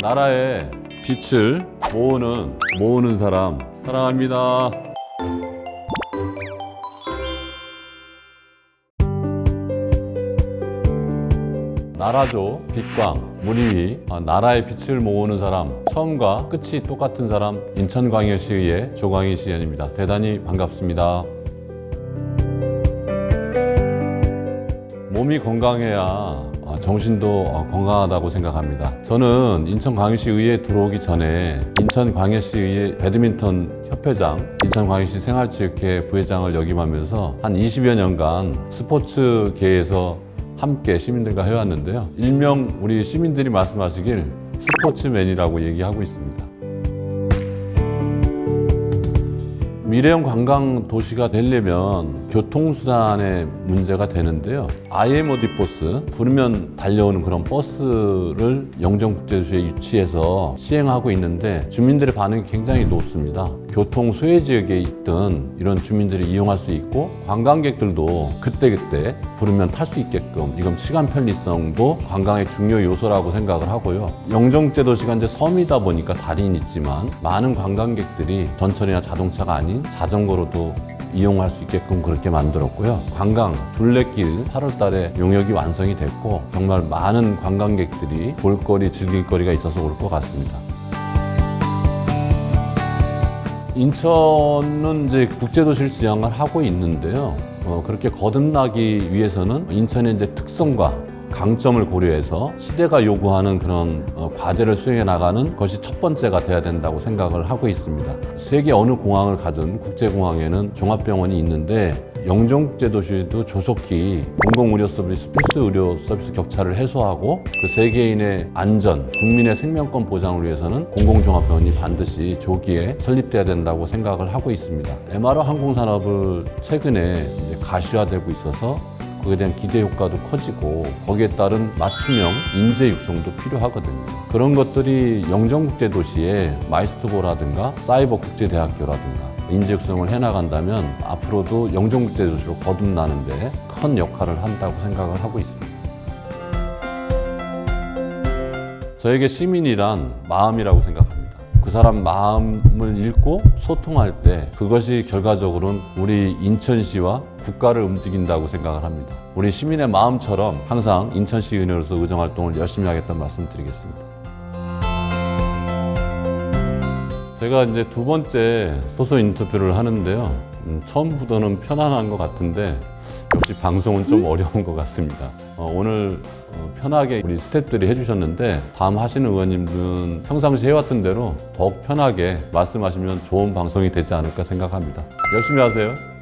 나라의 빛을 모으는 모으는 사람 사랑합니다. 나라조 빛광 무리위 아, 나라의 빛을 모으는 사람 처음과 끝이 똑같은 사람 인천광역시의회 조광희 시의원입니다. 대단히 반갑습니다. 몸이 건강해야 어, 정신도 어, 건강하다고 생각합니다. 저는 인천광역시 의회에 들어오기 전에 인천광역시 의회 배드민턴 협회장, 인천광역시 생활체육회 부회장을 역임하면서 한 20여 년간 스포츠계에서 함께 시민들과 해왔는데요. 일명 우리 시민들이 말씀하시길 스포츠맨이라고 얘기하고 있습니다. 미래형 관광 도시가 되려면 교통수단의 문제가 되는데요. IMOD 버스, 부르면 달려오는 그런 버스를 영정국제도시에 유치해서 시행하고 있는데 주민들의 반응이 굉장히 높습니다. 교통 소외 지역에 있던 이런 주민들이 이용할 수 있고 관광객들도 그때그때 부르면 탈 수 있게끔 이건 시간 편리성도 관광의 중요 요소라고 생각을 하고요. 영정제도시가 이제 섬이다 보니까 다리는 있지만 많은 관광객들이 전철이나 자동차가 아닌 자전거로도 이용할 수 있게끔 그렇게 만들었고요. 관광 둘레길 8월 달에 용역이 완성이 됐고 정말 많은 관광객들이 볼거리 즐길거리가 있어서 올 것 같습니다. 인천은 이제 국제도시를 지향을 하고 있는데요. 어, 그렇게 거듭나기 위해서는 인천의 이제 특성과 강점을 고려해서 시대가 요구하는 그런 어, 과제를 수행해 나가는 것이 첫 번째가 돼야 된다고 생각을 하고 있습니다. 세계 어느 공항을 가든 국제공항에는 종합병원이 있는데 영종국제 도시도 조속히 공공 의료 서비스, 필수 의료 서비스 격차를 해소하고 그 세계인의 안전, 국민의 생명권 보장을 위해서는 공공종합병원이 반드시 조기에 설립돼야 된다고 생각을 하고 있습니다. MRO 항공산업을 최근에 가시화되고 있어서 그에 대한 기대 효과도 커지고 거기에 따른 맞춤형 인재 육성도 필요하거든요. 그런 것들이 영정국제도시의 마이스트고라든가 사이버 국제대학교라든가 인재 육성을 해나간다면 앞으로도 영정국제도시로 거듭나는데 큰 역할을 한다고 생각을 하고 있습니다. 저에게 시민이란 마음이라고 생각합니다. 그 사람 마음을 읽고 소통할 때 그것이 결과적으로는 우리 인천시와 국가를 움직인다고 생각을 합니다. 우리 시민의 마음처럼 항상 인천시 의원으로서 의정 활동을 열심히 하겠다는 말씀 드리겠습니다. 제가 이제 두 번째 소소 인터뷰를 하는데요. 음, 처음부터는 편안한 것 같은데 역시 방송은 좀 어려운 것 같습니다. 어, 오늘 어, 편하게 우리 스태프들이 해주셨는데 다음 하시는 의원님들은 평상시 해왔던 대로 더욱 편하게 말씀하시면 좋은 방송이 되지 않을까 생각합니다. 열심히 하세요.